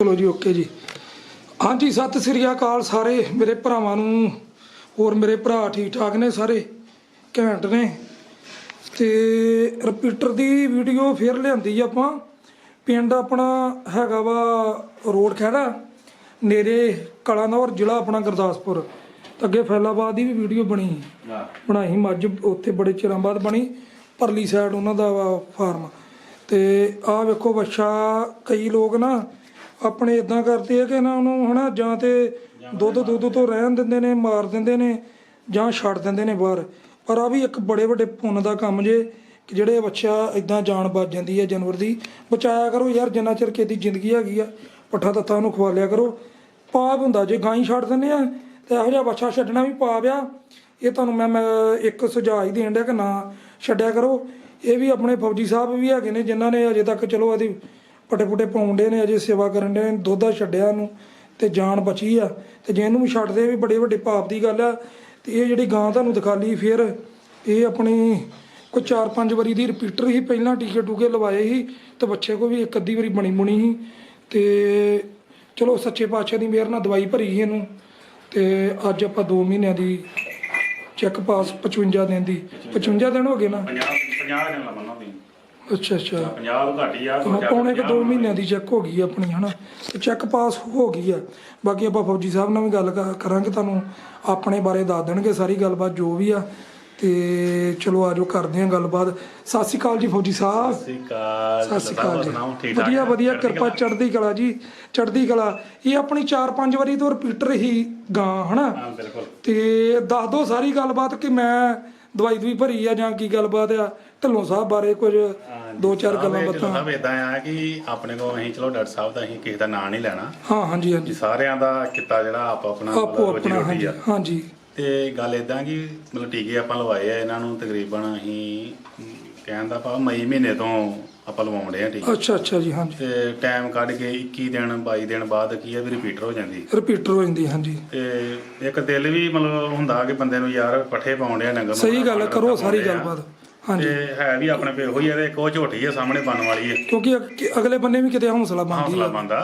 ਚਲੋ ਜੀ ਓਕੇ ਜੀ। ਹਾਂਜੀ ਸਤਿ ਸ੍ਰੀ ਅਕਾਲ ਸਾਰੇ। ਮੇਰੇ ਭਰਾਵਾਂ ਨੂੰ ਹੋਰ ਮੇਰੇ ਭਰਾ ਠੀਕ ਠਾਕ ਨੇ ਸਾਰੇ? ਘੈਂਟ ਨੇ। ਤੇ ਰਿਪੀਟਰ ਦੀ ਵੀਡੀਓ ਫੇਰ ਲਿਆਂਦੀ ਆਪਾਂ। ਪਿੰਡ ਆਪਣਾ ਹੈਗਾ ਵਾ ਰੋਡ ਖਹਿੜਾ ਨੇੜੇ ਕਲਾਨੌਰ ਜ਼ਿਲ੍ਹਾ ਆਪਣਾ ਗੁਰਦਾਸਪੁਰ। ਅੱਗੇ ਫੈਲਾਬਾਦ ਦੀ ਵੀ ਵੀਡੀਓ ਬਣੀ। ਬਣਾਈ ਮੱਝ ਉੱਥੇ ਬੜੇ ਚਿਰਾਂ ਬਾਅਦ ਬਣੀ। ਪਰਲੀ ਸਾਈਡ ਉਹਨਾਂ ਦਾ ਵਾ ਫਾਰਮ ਤੇ ਆਹ ਵੇਖੋ ਬੱਚਾ ਕਈ ਲੋਕ ਨਾ ਆਪਣੇ ਇਦਾਂ ਕਰਦੇ ਆ ਕਿ ਨਾ ਉਹਨੂੰ ਹਨਾ ਜਾਂ ਤੇ ਦੁੱਧ ਦੁੱਧ ਤੋਂ ਰਹਿਣ ਦਿੰਦੇ ਨੇ, ਮਾਰ ਦਿੰਦੇ ਨੇ ਜਾਂ ਛੱਡ ਦਿੰਦੇ ਨੇ ਬਾਹਰ। ਪਰ ਆ ਵੀ ਇੱਕ ਬੜੇ ਵੱਡੇ ਪੁੰਨ ਦਾ ਕੰਮ ਜੇ ਕਿ ਜਿਹੜੇ ਬੱਚਾ ਇਦਾਂ ਜਾਨ ਬਚ ਜਾਂਦੀ ਹੈ ਜਾਨਵਰ ਦੀ। ਬਚਾਇਆ ਕਰੋ ਯਾਰ, ਜਿੰਨਾ ਚਿਰ ਕਿਸੇ ਦੀ ਜ਼ਿੰਦਗੀ ਹੈਗੀ ਆ, ਪੱਠਾ ਤੱਤਾ ਉਹਨੂੰ ਖਵਾ ਲਿਆ ਕਰੋ। ਪਾਪ ਹੁੰਦਾ ਜੇ ਗਾਂ ਛੱਡ ਦਿੰਦੇ ਆ, ਤੇ ਇਹੋ ਜਿਹਾ ਬੱਚਾ ਛੱਡਣਾ ਵੀ ਪਾਪ ਆ। ਇਹ ਤੁਹਾਨੂੰ ਮੈਂ ਮੈਂ ਇੱਕ ਸੁਝਾਅ ਹੀ ਦੇਣ ਡਿਆ ਕਿ ਨਾ ਛੱਡਿਆ ਕਰੋ। ਇਹ ਵੀ ਆਪਣੇ ਫੌਜੀ ਸਾਹਿਬ ਵੀ ਹੈਗੇ ਨੇ, ਜਿਨ੍ਹਾਂ ਨੇ ਅਜੇ ਤੱਕ ਚਲੋ ਇਹਦੀ ਪਟੇ ਪੁਟੇ ਪਾਉਂਦੇ ਨੇ, ਅਜੇ ਸੇਵਾ ਕਰਨ ਦੇ ਨੇ, ਦੁੱਧਾ ਛੱਡਿਆ ਨੂੰ ਤੇ ਜਾਨ ਬਚੀ ਆ। ਤੇ ਜੇ ਇਹਨੂੰ ਵੀ ਛੱਡਦੇ ਵੀ ਬੜੇ ਵੱਡੇ ਪਾਪ ਦੀ ਗੱਲ ਆ, ਤੇ ਇਹ ਜਿਹੜੀ ਗਾਂ ਤੁਹਾਨੂੰ ਦਿਖਾਲੀ ਫਿਰ, ਇਹ ਆਪਣੀ ਕੋਈ 4-5 ਵਾਰੀ ਦੀ ਰਿਪੀਟਰ ਹੀ ਪਹਿਲਾਂ ਟੀਕੇ ਟੂਕੇ ਲਵਾਏ ਸੀ ਤੇ ਬੱਚੇ ਕੋ ਵੀ ਇੱਕ ਅੱਧੀ ਵਾਰੀ ਬਣੀ ਬੁਣੀ ਸੀ। ਤੇ ਚਲੋ ਸੱਚੇ ਪਾਤਸ਼ਾਹ ਦੀ ਮਿਹਰ ਨਾਲ ਦਵਾਈ ਭਰੀ ਸੀ ਇਹਨੂੰ। ਤੇ ਅੱਜ ਆਪਾਂ 2 ਮਹੀਨਿਆਂ ਦੀ ਚੈੱਕ ਪਾਸ 55 ਦਿਨ ਦੀ। 55 ਦਿਨ ਹੋ ਗਏ ਨਾ? 50 50 ਦਿਨ ਲੰਮਣਾ ਵੀ ਅੱਛਾ ਅੱਛਾ। 50 ਤੋਂ ਘੱਟ ਹੀ ਆ ਹਾਂ ਪੌਣੇ ਕਿ 2 ਮਹੀਨਿਆਂ ਦੀ ਚੈੱਕ ਹੋ ਗਈ ਆ ਆਪਣੀ ਹਨਾ। ਤੇ ਚੈੱਕ ਪਾਸ ਹੋ ਗਈ ਆ। ਬਾਕੀ ਆਪਾਂ ਫੌਜੀ ਸਾਹਿਬ ਨਾਲ ਵੀ ਗੱਲ ਕਰ- ਕਰਾਂਗੇ ਤੁਹਾਨੂੰ ਆਪਣੇ ਬਾਰੇ ਦੱਸ ਦੇਣਗੇ ਸਾਰੀ ਗੱਲਬਾਤ ਜੋ ਵੀ ਆ। ਤੇ ਚਲੋ ਆਜੋ ਕਰਦੇ ਆ ਗੱਲਬਾਤ। ਸਤਿ ਸ਼੍ਰੀ ਅਕਾਲ ਜੀ ਫੌਜੀ ਸਾਹਿਬ। ਸਤਿ ਸ਼੍ਰੀ ਅਕਾਲ ਸਤਿ ਸ਼੍ਰੀ ਅਕਾਲ ਜੀ। ਸੁਣਾਓ ਠੀਕ ਠਾਕ ਵਧੀਆ? ਵਧੀਆ ਚੜ੍ਹਦੀ ਕਿਰਪਾ ਚੜ੍ਹਦੀ ਕਲਾ ਜੀ ਚੜ੍ਹਦੀ ਕਲਾ। ਇਹ ਆਪਣੀ 4-5 ਵਾਰੀ ਤੋਂ ਰਿਪੀਟਰ ਹੀ ਗਾਂ ਹਨਾ? ਹਾਂ ਬਿਲਕੁਲ। ਤੇ ਦੱਸ ਦੋ ਸਾਰੀ ਗੱਲਬਾਤ ਕਿ ਮੈਂ ਦਵਾਈ ਦੂਈ ਭਰੀ ਆ ਜਾਂ ਕੀ ਗੱਲਬਾਤ ਆ? ਢੱਲੋਂ ਸਾਹਿਬ ਬਾਰੇ ਕੁਝ ਦੋ ਚਾਰ ਗੱਲਾਂ ਬਾਤਾਂ। ਸਭ ਇਦਾਂ ਆ ਕਿ ਆਪਣੇ ਕੋਲ ਅਸੀਂ ਚਲੋ ਡਾਕਟਰ ਸਾਹਿਬ ਦਾ ਅਸੀਂ ਕਿਸੇ ਦਾ ਨਾਂ ਨਹੀਂ ਲੈਣਾ। ਹਾਂ ਹਾਂਜੀ ਹਾਂਜੀ। ਸਾਰਿਆਂ ਦਾ ਕਿੱਤਾ ਜਿਹੜਾ ਆਪ ਆਪਣਾ ਆਪੋ ਆਪਣਾ ਹਾਂਜੀ ਤੇ ਗੱਲ ਇਦਾਂ ਕਿ ਮਤਲਬ ਟੀਕੇ ਆਪਾਂ ਲਵਾਏ ਆ ਇਹਨਾਂ ਨੂੰ ਤਕਰੀਬਨ ਅਸੀਂ ਅਮ, ਕਹਿਣ ਦਾ ਭਾਵ ਮਈ ਮਹੀਨੇ ਤੋਂ ਆਪਾਂ ਲਵਾਉਂਦੇ ਆ ਟੀਕੇ ਅੱਛਾ ਅੱਛਾ ਜੀ ਹਾਂਜੀ। ਤੇ ਟਾਈਮ ਕੱਢ ਕੇ 21 ਦਿਨ 22 ਦਿਨ ਬਾਅਦ ਕੀ ਆ ਵੀ ਰਿਪੀਟਰ ਹੋ ਜਾਂਦੀ। ਰਿਪੀਟਰ ਹੋ ਜਾਂਦੀ ਹਾਂਜੀ। ਤੇ ਇੱਕ ਦਿਲ ਵੀ ਮਤਲਬ ਹੁੰਦਾ ਕਿ ਬੰਦੇ ਨੂੰ ਯਾਰ ਪੱਠੇ ਪਾਉਂਦੇ ਆ ਨੰਗਰ ਸਹੀ ਗੱਲ ਹੈ ਕਰੋ ਸਾਰੀ ਗੱਲਬਾਤ। ਹਾਂਜੀ। ਤੇ ਹੈ ਵੀ ਆਪਣੇ ਪੇ ਉਹੀ ਆ ਤੇ ਇੱਕ ਉਹ ਝੋਟੀ ਆ ਸਾਹਮਣੇ ਬਣਨ ਵਾਲੀ ਹੈ ਕਿਉਂਕਿ ਅਗ- ਅਗਲੇ ਬੰਨੇ ਵੀ ਕਿਤੇ ਹੌਸਲਾ ਬਣਦੀ ਹੌਸਲਾ ਆ ਬੰਦਾ।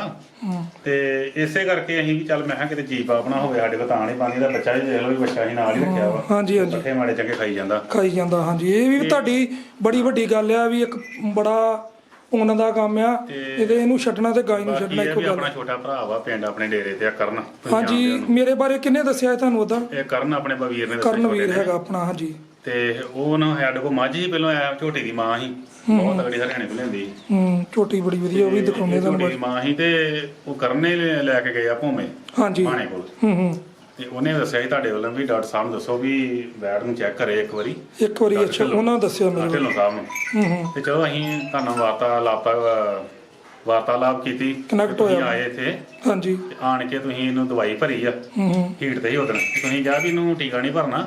ਤੇ ਇਸੇ ਕਰਕੇ ਅਸੀਂ ਵੀ ਚੱਲ ਮੈਂ ਕਿਹਾ ਕਿਤੇ ਜੀਪ ਆਪਣਾ ਹੋਵੇ ਸਾਡੇ ਕੋਲ ਤਾਂ ਨਹੀਂ ਪਾਣੀ ਦਾ ਬੱਚਾ ਵੀ ਦੇਖ ਲਓ ਵੀ ਬੱਚਾ ਹੀ ਨਾਲ ਹੀ ਰੱਖਿਆ ਵਾ। ਹਾਂਜੀ ਹਾਂਜੀ। ਪੱਠੇ ਮਾੜੇ ਚੰਗੇ ਖਾਈ ਜਾਂਦਾ। ਖਾਈ ਜਾਂਦਾ ਹਾਂਜੀ। ਇਹ ਵੀ ਤੁਹਾਡੀ ਬੜੀ ਵੱਡੀ ਗੱਲ ਆ ਵੀ ਇੱਕ ਬੜਾ ਪੁੰਨ ਦਾ ਕੰਮ ਆ। ਇਹਦੇ ਇਹਨੂੰ ਛੱਡਣਾ ਤੇ ਗਾਈ ਨੂੰ ਬਾਕੀ ਛੱਡਣਾ ਇਹ ਇੱਕੋ ਵੀ ਗੱਲ। ਆਪਣਾ ਛੋਟਾ ਭਰਾ ਵਾ ਪਿੰਡ ਆਪਣੇ ਡੇਰੇ ਤੇ ਆ ਕਰਨ। ਹਾਂਜੀ ਮੇਰੇ ਬਾਰੇ ਕਿੰਨੇ ਦੱਸਿਆ ਤੁਹਾਨੂੰ ਉਦਾਂ ਇਹ ਕਰਨ ਆਪਣੇ ਬਵੀਰ ਨੇ ਦੱਸਿਆ ਕਰਨਵੀਰ ਹੈਗਾ ਆਪਣਾ ਹਾਂਜੀ। ਤੇ ਉਹ ਨਾ ਸਾਡੇ ਕੋਲ ਮੱਝ ਹੀ ਪਹਿਲਾਂ ਆਇਆ ਝੋਟੀ ਦੀ ਮਾਂ ਸੀ। ਬਹੁਤ ਤਗੜੀ ਹਰਿਆਣੇ ਕੋਲ ਲੈਂਦੀ ਹੂੰ ਝੋਟੀ ਬੜੀ ਵਧੀਆ ਉਹ ਵੀ ਦਿਖਾਉਂਦੇ ਝੋਟੀ ਦੀ ਮਾਂ ਸੀ ਤੇ ਉਹ ਕਰਨ ਲੈ ਲੈ ਕੇ ਗਏ ਆ ਭੋਮੇ ਹਾਂਜੀ। ਪਾਣੇ ਕੋਲ। ਹੂੰ ਹੂੰ। ਤੇ ਉਹਨੇ ਦੱਸਿਆ ਸੀ ਤੁਹਾਡੇ ਵੱਲੋਂ ਵੀ ਡਾਕਟਰ ਸਾਹਿਬ ਨੂੰ ਦੱਸੋ ਵੀ ਬੈਡ ਨੂੰ ਚੈੱਕ ਕਰੇ ਇੱਕ ਵਾਰੀ। ਇੱਕ ਵਾਰੀ ਅੱਛਾ ਉਹਨਾਂ ਦੱਸਿਆ ਮੈਨੂੰ ਢਿੱਲੋਂ ਸਾਹਿਬ ਨੂੰ। ਹੂੰ ਹੂੰ। ਤੇ ਚਲੋ ਅਸੀਂ ਤੁਹਾਨੂੰ ਵਾਰਤਾਲਾਪ ਵਾਰਤਾਲਾਪ ਕੀਤੀ। Connect ਤੁਸੀਂ ਹੋਇਆ। ਆਏ ਇੱਥੇ। ਹਾਂਜੀ। ਤੇ ਆਣ ਕੇ ਤੁਸੀਂ ਇਹਨੂੰ ਦਵਾਈ ਭਰੀ ਆ। ਹੂੰ ਹੂੰ। ਹੀਟ ਤੇ ਹੀ ਉਦੋਂ ਤੁਸੀਂ ਕਿਹਾ ਵੀ ਇਹਨੂੰ ਟੀਕਾ ਨਹੀਂ ਭਰਨਾ।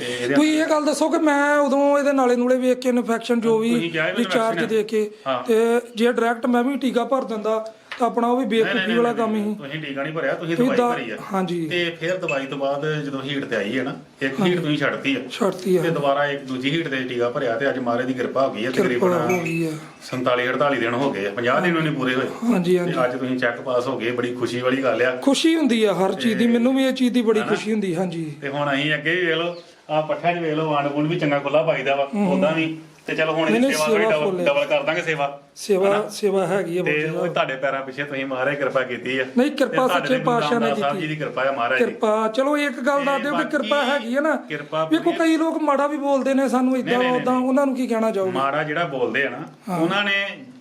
ਤੇ ਇਹਦੇ ਤੁਸੀਂ ਇਹ ਗੱਲ ਦੱਸੋ ਕਿ ਮੈਂ ਉਦੋਂ ਇਹਦੇ ਨਾਲੇ ਨੂਲੇ ਵੇਖ ਕੇ ਇਨਫੈਕਸ਼ਨ ਜੋ ਵੀ ਤੁਸੀਂ ਕਿਹਾ ਸੀ ਮੈਨੂੰ ਰਿਚਾਰਜ vaccine ਦੇ ਕੇ ਹਾਂ। ਤੇ ਜੇ ਡਾਇਰੈਕਟ ਮੈਂ ਵੀ ਟੀਕਾ ਭਰ ਦਿੰਦਾ ਤਾਂ ਆਪਣਾ ਉਹ ਵੀ ਬੇਵਕੂਫੀ ਵਾਲਾ ਕੰਮ ਹੀ। ਤੁਸੀਂ ਟੀਕਾ ਨਹੀਂ ਭਰਿਆ ਤੁਸੀਂ ਤੁਸੀਂ ਦਵਾਈ ਦਾ ਭਰੀ ਆ। ਹਾਂਜੀ। ਤੇ ਫਿਰ ਦਵਾਈ ਤੋਂ ਬਾਅਦ ਜਦੋਂ ਹੀਟ ਤੇ ਆਈ ਹੈ ਨਾ ਇੱਕ ਹੀਟ ਤੁਸੀਂ ਛੱਡਤੀ ਆ। ਛੱਡਤੀ ਆ। ਤੇ ਦੁਬਾਰਾ ਇੱਕ ਦੂਜੀ ਹੀਟ ਤੇ ਟੀਕਾ ਭਰਿਆ ਤੇ ਅੱਜ ਮਾਰੇ ਦੀ ਕਿਰਪਾ ਹੋ ਗਈ ਹੈ ਕਿਰਪਾ ਤਕਰੀਬਨ ਹੋ ਗਈ ਆ। 47 48 ਦਿਨ ਹੋ ਗਏ ਆ 50 ਦਿਨ ਉਹਨੇ ਪੂਰੇ ਹੋਏ। ਹਾਂਜੀ ਹਾਂਜੀ। ਤੇ ਅੱਜ ਤੁਸੀਂ ਚੈੱਕ ਪਾਸ ਹੋ ਗਏ ਬੜੀ ਖੁਸ਼ੀ ਵਾਲੀ ਗੱਲ ਆ। ਖੁਸ਼ੀ ਹੁੰਦੀ ਆ ਹਰ ਚੀਜ਼ ਦੀ ਮੈਨੂੰ ਵੀ ਇਹ ਚੀਜ਼ ਦੀ ਬੜੀ ਖੁਸ਼ੀ ਹੁੰਦੀ ਹਾਂਜੀ। ਤੇ ਹੁਣ ਅਸੀਂ ਅੱਗੇ ਵੀ ਵੇਖ ਲਓ ਆ ਪੱਠਿਆਂ 'ਚ ਵੇਖ ਲਓ ਆਂਡ ਗੁੰਡ ਵੀ ਚੰਗਾ ਖੁੱਲਾ ਪਾਈਦਾ ਵਾ ਉਦਾਂ ਵੀ। ਤੇ ਚਲੋ ਹੁਣ ਨਹੀਂ, ਇਹਦੀ ਨਹੀਂ, ਸੇਵਾ ਵੀ ਸੇਵਾ ਡਬਲ ਹੈ। ਕਰ ਦਾਂਗੇ ਸੇਵਾ ਸੇਵਾ ਸੇਵਾ ਹੈਗੀ ਆ ਤੇ ਉਹ। ਤੁਹਾਡੇ ਪੈਰਾਂ ਪਿੱਛੇ ਤੁਸੀਂ ਮਹਾਰਾਜ ਕਿਰਪਾ ਕੀਤੀ ਆ। ਨਹੀਂ ਕਿਰਪਾ ਤੇ ਤੁਹਾਡੇ ਸੱਚੇ ਤੇ ਪਾਤਸ਼ਾਹ ਨੇ ਰਾਮਦਾਸ ਸਾਹਿਬ ਕੀਤੀ। ਜੀ ਦੀ ਕਿਰਪਾ ਹੈ ਮਹਾਰਾਜ ਦੀ। ਕਿਰਪਾ ਚਲੋ ਇੱਕ ਗੱਲ ਦੱਸ ਦਿਓ ਕਿ ਬਾਕੀ ਕਿਰਪਾ ਹੈਗੀ ਹੈ ਨਾ। ਕਿਰਪਾ ਵੇਖੋ ਕਈ ਲੋਕ ਮਾੜਾ ਵੀ ਬੋਲਦੇ ਨੇ ਸਾਨੂੰ ਇਦਾਂ ਨਹੀਂ, ਨਹੀਂ, ਉਦਾਂ ਉਹਨਾਂ ਨੂੰ ਕੀ ਕਹਿਣਾ ਚਾਹੋਗੇ? ਮਾਰਾ ਜਿਹੜਾ ਬੋਲਦੇ ਆ ਨਾ ਉਹਨਾਂ ਨੇ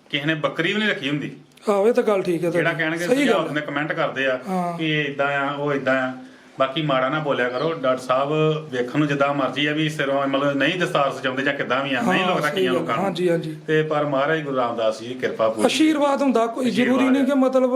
ਕਿਸੇ ਨੇ ਬੱਕਰੀ ਵੀ ਨਹੀਂ ਰੱਖੀ ਹੁੰਦੀ। ਆਹੋ ਇਹ ਤਾਂ ਗੱਲ ਠੀਕ ਹੈ ਜਿਹੜਾ। ਕਹਿਣਗੇ ਸਹੀ ਗੱਲ ਦਿੰਦੇ ਕਮੈਂਟ ਕਰਦੇ ਆ ਹਾਂ। ਕਿ ਇਦਾਂ ਆ ਉਹ ਇਦਾਂ ਆ। ਬਾਕੀ ਮਾੜਾ ਨਾ ਬੋਲਿਆ ਕਰੋ ਡਾਕਟਰ ਸਾਹਿਬ ਵੇਖਣ ਨੂੰ ਜਿੱਦਾਂ ਮਰਜ਼ੀ ਆ ਵੀ ਸਿਰੋਂ ਮਤਲਬ ਨਹੀਂ ਦਸਤਾਰ ਸਜਾਉਂਦੇ ਜਾਂ ਕਿੱਦਾਂ ਵੀ ਆ ਨਹੀਂ ਕਈਆਂ ਗੱਲ, ਲੋਕਾਂ ਨੂੰ। ਹਾਂਜੀ ਹਾਂਜੀ। ਤੇ ਪਰ ਮਹਾਰਾਜ ਗੁਰੂ ਰਾਮਦਾਸ ਜੀ ਦੀ ਕਿਰਪਾ ਪੂਰੀ। ਆਸ਼ੀਰਵਾਦ ਹੁੰਦਾ ਕੋਈ ਜ਼ਰੂਰੀ ਨਹੀਂ ਕਿ ਮਤਲਬ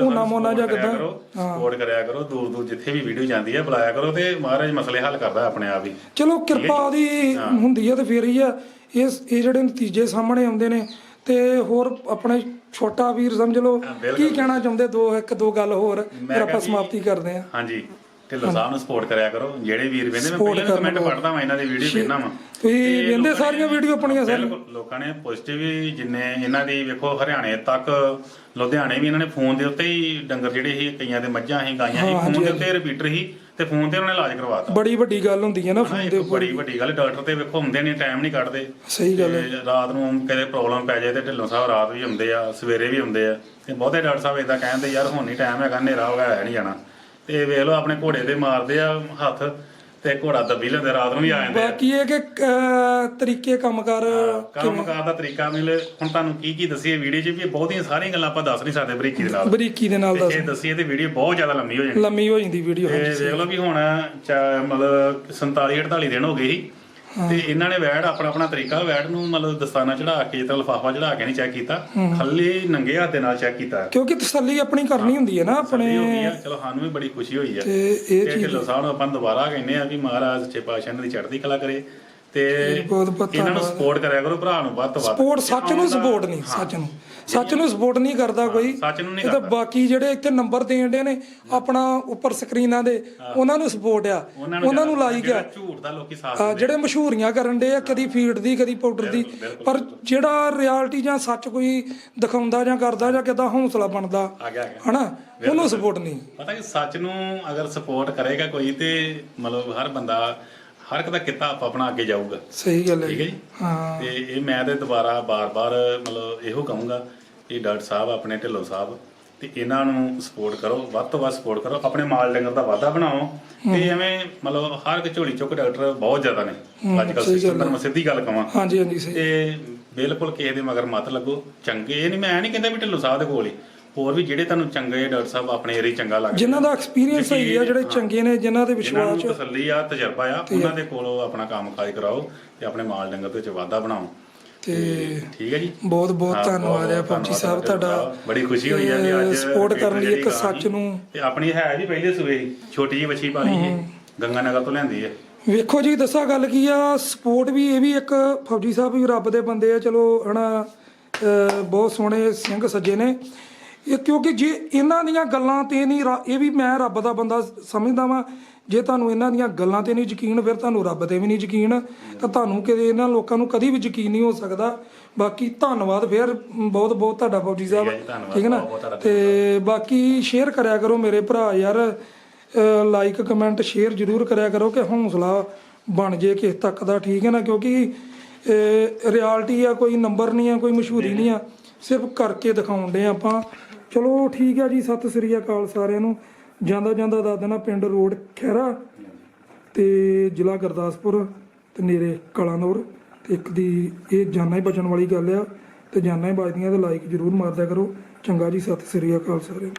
ਹੋਣਾ ਮੋਨਾ ਜਾਂ ਕਿਦਾਂ। ਸਪੋਰਟ ਕਰਿਆ ਕਰੋ ਦੂਰ ਦੂਰ ਜਿੱਥੇ ਵੀ ਵੀਡੀਓ ਜਾਂਦੀ ਹੈ ਬੁਲਾਇਆ ਕਰੋ ਤੇ ਮਹਾਰਾਜ ਮਸਲੇ ਹੱਲ ਕਰਦਾ ਆਪਣੇ ਆਪ ਹੀ। ਚਲੋ ਕਿਰਪਾ ਉਹਦੀ ਹੁੰਦੀ ਹੈ ਤੇ ਫਿਰ ਹੀ ਆ। ਇਸ ਇਹ ਜਿਹੜੇ ਨਤੀਜੇ ਸਾਹਮਣੇ ਆਉਂਦੇ ਨੇ ਤੇ ਹੋਰ ਆਪਣੇ ਛੋਟਾ ਵੀਰ ਸਮਝ ਲਓ। ਕੀ ਕਹਿਣਾ ਚਾਹੁੰਦੇ? ਦੋ ਇੱਕ ਦੋ ਗੱਲ ਹੋਰ ਫਿਰ ਆਪਾਂ ਸਮਾਪਤੀ ਕਰਦੇ ਹਾਂ। ਹਾਂਜੀ। ਢਿੱਲੋਂ ਸਾਹਿਬ ਨੂੰ ਸਪੋਰਟ ਕਰਿਆ ਕਰੋ। ਜਿਹੜੇ ਵੀਰ ਵੇਂਦੇ ਮੈਂ Support ਪਹਿਲਾਂ ਕਮੈਂਟ ਕਰਨ। ਪੜਦਾ ਮੈਂ ਇਹਨਾਂ ਦੀ ਵੀਡੀਓ ਵੇਖਣਾ ਵਾ। ਤੁਸੀਂ ਵੇਂਦੇ ਸਾਰੀਆਂ ਵੀਡੀਓ ਆਪਣੀਆਂ ਸਾਰੀਆਂ। ਬਿਲਕੁਲ ਲੋਕਾਂ ਨੇ ਪੋਜ਼ਿਟਿਵ ਵੀ ਜਿੰਨੇ ਇਹਨਾਂ ਦੀ ਵੇਖੋ ਹਰਿਆਣੇ ਤੱਕ ਲੁਧਿਆਣੇ ਵੀ ਇਹਨਾਂ ਨੇ ਫੋਨ ਦੇ ਉੱਤੇ ਹੀ ਡੰਗਰ ਜਿਹੜੇ ਸੀ ਕਈਆਂ ਦੇ ਮੱਝਾਂ ਸੀ ਗਾਈਆਂ ਸੀ ਹਾਂ, ਫੋਨ ਹਾਂਜੀ, ਦੇ ਉੱਤੇ ਰਿਪੀਟਰ ਸੀ ਤੇ ਫੋਨ ਤੇ ਉਹਨਾਂ ਨੇ ਇਲਾਜ ਕਰਵਾਤਾ। ਬੜੀ ਵੱਡੀ ਗੱਲ ਹੁੰਦੀ ਹੈ ਨਾ ਫੋਨ ਇੱਕ ਦੇ ਉੱਪਰ। ਬੜੀ ਵੱਡੀ ਗੱਲ ਡਾਕਟਰ ਤੇ ਵੇਖੋ ਹੁੰਦੇ ਨੇ ਟਾਈਮ ਨਹੀਂ ਕੱਢਦੇ। ਸਹੀ ਗੱਲ ਹੈ। ਤੇ ਰਾਤ ਨੂੰ ਕਦੇ ਪ੍ਰੋਬਲਮ ਪੈ ਜਾਏ ਤੇ ਢਿੱਲੋਂ ਸਾਹਿਬ ਰਾਤ ਵੀ ਹੁੰਦੇ ਆ ਸਵੇਰੇ ਵੀ ਹੁੰਦੇ ਆ। ਤੇ ਬਹੁਤੇ ਡਾਕਟਰ ਸਾਹਿਬ ਇਦਾਂ ਕਹਿੰਦੇ ਯਾਰ ਹੁਣ ਨਹੀਂ ਟਾਈਮ ਹੈਗਾ ਹਨੇਰਾ ਹੋ ਗਿਆ ਹੈ ਨਹੀਂ ਜਾਣਾ। ਤੇ ਵੇਖ ਲਓ ਆਪਣੇ ਘੋੜੇ ਤੇ ਮਾਰਦੇ ਆ ਹੱਥ ਤੇ ਘੋੜਾ ਦੱਬੀ ਲੈਂਦੇ ਰਾਤ ਨੂੰ ਵੀ ਆ ਜਾਂਦੇ ਆ। ਬਾਕੀ ਇਹ ਕਿ ਅਹ, ਤਰੀਕੇ ਕੰਮ ਕਰ ਕੰਮ ਕਾਰ ਦਾ ਤਰੀਕਾ ਮਿਲੇ। ਹੁਣ ਤੁਹਾਨੂੰ ਕੀ ਕੀ ਦਸੀਏ ਵੀਡੀਓ 'ਚ ਵੀ ਬਹੁਤੀਆਂ ਸਾਰੀਆਂ ਗੱਲਾਂ ਆਪਾਂ ਦੱਸ ਨਹੀਂ ਸਕਦੇ ਬਰੀਕੀ ਦੇ ਨਾਲ। ਬਰੀਕੀ ਦੇ ਨਾਲ ਤੇ ਦੱਸ ਜੇ ਦਸੀਏ ਤੇ ਵੀਡੀਓ ਬਹੁਤ ਜ਼ਿਆਦਾ ਲੰਮੀ ਹੋ ਜਾਣੀ। ਲੰਮੀ ਹੋ ਜਾਂਦੀ ਵੀਡੀਓ ਤੇ ਦੇਖ ਲਓ ਵੀ ਹੁਣ ਚਾ- ਮਤਲਬ 47 48 ਦਿਨ ਹੋ ਗਏ ਸੀ। ਤੇ ਇਹਨਾਂ ਨੇ ਵੈੜ ਆਪਣਾ ਆਪਣਾ ਤਰੀਕਾ ਵੈੜ ਨੂੰ ਮਤਲਬ ਦਸਤਾਨਾ ਚੜਾ ਕੇ ਜਿੱਦਾਂ ਲਫਾਫਾ ਚੜਾ ਕੇ ਨਹੀਂ ਚੈੱਕ ਕੀਤਾ ਖੱਲੀ ਨੰਗੇ ਹੱਥ ਦੇ ਨਾਲ ਚੈੱਕ ਕੀਤਾ। ਕਿਉਂਕਿ ਤਸੱਲੀ ਆਪਣੀ ਕਰਨੀ ਹੁੰਦੀ ਹੈ ਨਾ ਆਪਣੇ ਹੋ ਚਲੋ ਸਾਨੂੰ ਵੀ ਬੜੀ ਖੁਸ਼ੀ ਹੋਈ ਆ। ਤੇ ਇਹ ਤੇ ਢਿੱਲੋਂ ਸਾਹਿਬ ਨੂੰ ਆਪਾਂ ਦੁਬਾਰਾ ਕਹਿੰਦੇ ਆ ਵੀ ਮਹਾਰਾਜ ਸੱਚੇ ਪਾਤਸ਼ਾਹ ਦੀ ਚੜ੍ਹਦੀ ਕਲਾ ਕਰੇ। ਤੇ ਇਹਨਾਂ ਨੂੰ ਸਪੋਰਟ ਕਰਿਆ ਕਰੋ ਭਰਾ ਨੂੰ ਵੱਧ ਤੋਂ ਵੱਧ। ਸਪੋਰਟ ਸੱਚ ਨੂੰ ਸਪੋਰਟ ਨਹੀਂ ਸੱਚ ਨੂੰ। ਸੱਚ ਨੂੰ ਸਪੋਰਟ ਨਹੀਂ ਕਰਦਾ ਕੋਈ। ਸੱਚ ਨੂੰ ਨਹੀਂ ਇਹ ਤਾਂ ਬਾਕੀ ਜਿਹੜੇ ਇੱਥੇ ਨੰਬਰ ਦੇਣ ਦੇ ਨੇ ਆਪਣਾ ਉੱਪਰ ਸਕਰੀਨਾਂ ਦੇ ਉਹਨਾਂ ਨੂੰ ਸਪੋਰਟ ਆ। ਉਹਨਾਂ ਨੂੰ ਲਾਈਕ ਆ ਜਿਹੜਾ ਝੂਠ ਦਾ ਲੋਕੀ ਸਾਥ ਆ, ਜਿਹੜੇ ਮਸ਼ਹੂਰੀਆਂ ਕਰਨ ਦੇ ਆ ਕਦੀ ਫੀਡ ਦੀ ਕਦੀ ਪਾਊਡਰ ਦੀ। ਪਰ ਜਿਹੜਾ ਰਿਐਲਿਟੀ ਜਾਂ ਸੱਚ ਕੋਈ ਦਿਖਾਉਂਦਾ ਜਾਂ ਕਰਦਾ ਜਾਂ ਕਿਦਾਂ ਹੌਸਲਾ ਬਣਦਾ ਆ ਗਿਆ ਆ ਗਿਆ। ਹਨਾ? ਉਹਨੂੰ ਸਪੋਰਟ ਨਹੀਂ। ਪਤਾ ਕਿ ਸੱਚ ਨੂੰ ਅਗਰ ਸਪੋਰਟ ਕਰੇਗਾ ਕੋਈ ਤੇ ਮਤਲਬ ਹਰ ਬੰਦਾ ਹਰ ਇੱਕ ਦਾ ਕਿੱਤਾ ਆਪ ਆਪਣਾ ਅੱਗੇ ਜਾਊਗਾ। ਸਹੀ ਗੱਲ ਹੈ ਠੀਕ ਹੈ ਜੀ? ਹਾਂ। ਤੇ ਇਹ ਮੈਂ ਤੇ ਦੁਬਾਰਾ ਬਾਰ-ਬਾਰ ਮਤਲਬ ਇਹੋ ਕਹੂੰਗਾ ਕਿ ਡਾਕਟਰ ਸਾਹਿਬ ਆਪਣੇ ਢਿੱਲੋਂ ਸਾਹਿਬ ਤੇ ਇਹਨਾਂ ਨੂੰ ਸਪੋਰਟ ਕਰੋ ਵੱਧ ਤੋਂ ਵੱਧ ਸਪੋਰਟ ਕਰੋ ਆਪਣੇ ਮਾਲ ਡੰਗਰ ਦਾ ਵਾਧਾ ਬਣਾਓ। ਤੇ ਐਵੇਂ ਮਤਲਬ ਹਰ ਇੱਕ ਝੋਲੀ ਚੁੱਕ ਡਾਕਟਰ ਬਹੁਤ ਜ਼ਿਆਦਾ ਨੇ। ਅੱਜ ਕੱਲ੍ਹ ਸਿਸਟਮ ਦਾ ਮੈਂ ਸਿੱਧੀ ਗੱਲ ਕਵਾਂ। ਹਾਂਜੀ ਹਾਂਜੀ ਸਹੀ। ਤੇ ਬਿਲਕੁਲ ਕਿਸੇ ਦੇ ਮਗਰ ਮਤ ਲੱਗੋ। ਚੰਗੇ ਇਹ ਨਹੀਂ ਮੈਂ ਨਹੀਂ ਕਹਿੰਦਾ ਵੀ ਢਿੱਲੋਂ ਸਾਹਿਬ ਦੇ ਕੋਲ ਹੀ। ਹੋਰ ਵੀ ਜਿਹੜੇ ਤੁਹਾਨੂੰ ਚੰਗੇ ਡਾਕਟਰ ਸਾਹਿਬ ਆਪਣੇ ਏਰੀਆ ਚੰਗਾ ਲੱਗਦਾ ਜਿਨ੍ਹਾਂ ਦਾ ਐਕਸਪੀਰੀਅੰਸ ਆ ਜਿਹੜੇ ਚੰਗੇ ਨੇ ਜਿਨ੍ਹਾਂ ਦੇ ਜਿਨ੍ਹਾਂ ਵਿਸ਼ਵਾਸ ਨੂੰ ਤਸੱਲੀ ਆ ਤਜਰਬਾ ਆ ਉਹਨਾਂ ਦੇ ਕੋਲੋਂ ਆਪਣਾ ਕੰਮ ਕਾਜ ਕਰਾਓ ਤੇ ਆਪਣੇ ਮਾਲ ਡੰਗਰ ਦੇ ਵਿੱਚ ਵਾਧਾ ਬਣਾਓ। ਤੇ ਠੀਕ ਹੈ ਜੀ? ਬਹੁਤ ਬਹੁਤ ਹਾਂ, ਧੰਨਵਾਦ ਹੈ ਫੌਜੀ ਸਾਹਿਬ ਤੁਹਾਡਾ ਬੜੀ ਖੁਸ਼ੀ ਹੋਈ ਹੈ ਵੀ ਅੱਜ ਸਪੋਰਟ ਕਰਨ ਲਈ ਇੱਕ ਸੱਚ ਨੂੰ। ਤੇ ਆਪਣੀ ਹੈ ਜੀ ਪਹਿਲੇ ਸੂਏ ਛੋਟੀ ਜਿਹੀ ਬੱਚੀ ਪਾਲੀ ਹੈ। ਗੰਗਾ ਨਗਰ ਤੋਂ ਲਿਆਂਦੀ ਹੈ ਵੇਖੋ ਜੀ ਦੱਸਾਂ ਗੱਲ ਕੀ ਆ ਸਪੋਰਟ ਵੀ ਇਹ ਵੀ ਇੱਕ ਫੌਜੀ ਸਾਹਿਬ ਵੀ ਰੱਬ ਦੇ ਬੰਦੇ ਆ ਚਲੋ ਹਨਾ ਬਹੁਤ ਸੋਹਣੇ ਸਿੰਘ ਸੱਜੇ ਨੇ। ਇਹ ਕਿਉਂਕਿ ਜੇ ਇਹਨਾਂ ਦੀਆਂ ਗੱਲਾਂ ਤੇ ਨਹੀਂ ਰ- ਇਹ ਵੀ ਮੈਂ ਰੱਬ ਦਾ ਬੰਦਾ ਸਮਝਦਾ ਵਾਂ। ਜੇ ਤੁਹਾਨੂੰ ਇਹਨਾਂ ਦੀਆਂ ਗੱਲਾਂ ਤੇ ਨਹੀਂ ਯਕੀਨ ਫਿਰ ਤੁਹਾਨੂੰ ਰੱਬ ਤੇ ਵੀ ਨਹੀਂ ਯਕੀਨ। ਤਾਂ ਤੁਹਾਨੂੰ ਕਿਤੇ ਇਹਨਾਂ ਲੋਕਾਂ ਨੂੰ ਕਦੀ ਵੀ ਯਕੀਨ ਨਹੀਂ ਹੋ ਸਕਦਾ। ਬਾਕੀ ਧੰਨਵਾਦ ਫਿਰ ਬਹੁਤ ਬਹੁਤ ਤੁਹਾਡਾ ਫੌਜੀ ਸਾਹਿਬ। ਠੀਕ ਹੈ ਜੀ, ਧੰਨਵਾਦ, ਠੀਕ ਹੈ ਨਾ? ਤੁਹਾਡਾ ਤੇ ਬਾਕੀ ਸ਼ੇਅਰ ਕਰਿਆ ਕਰੋ ਮੇਰੇ ਭਰਾ ਯਾਰ। ਲਾਈਕ ਕਮੈਂਟ ਸ਼ੇਅਰ ਜ਼ਰੂਰ ਕਰਿਆ ਕਰੋ ਕਿ ਹੌਸਲਾ ਬਣ ਜੇ ਕਿਸ ਤੱਕ ਦਾ ਠੀਕ ਹੈ ਨਾ? ਕਿਉਂਕਿ ਰਿਐਲਿਟੀ ਆ ਕੋਈ ਨੰਬਰ ਨਹੀਂ ਆ ਕੋਈ ਮਸ਼ਹੂਰੀ ਨਹੀਂ ਆ। ਸਿਰਫ ਕਰਕੇ ਦਿਖਾਉਣ ਦੇ ਆਪਾਂ। ਚਲੋ ਠੀਕ ਆ ਜੀ, ਸਤਿ ਸ੍ਰੀ ਅਕਾਲ ਸਾਰਿਆਂ ਨੂੰ। ਜਾਂਦਾ ਜਾਂਦਾ ਦੱਸ ਦੇਣਾ ਪਿੰਡ ਰੋਡ ਖੈਰਾ ਤੇ ਜ਼ਿਲ੍ਹਾ ਗੁਰਦਾਸਪੁਰ ਤੇ ਨੇੜੇ ਕਲਾਨੌਰ। ਤੇ ਇੱਕ ਦੀ ਇਹ ਜਾਨਾ ਹੀ ਬਚਣ ਵਾਲੀ ਗੱਲ ਆ ਤੇ ਜਾਨਾਂ ਹੀ ਬਚਦੀਆਂ ਤੇ ਲਾਈਕ ਜ਼ਰੂਰ ਮਾਰਦਿਆ ਕਰੋ। ਚੰਗਾ ਜੀ, ਸਤਿ ਸ੍ਰੀ ਅਕਾਲ ਸਾਰਿਆਂ ਨੂੰ।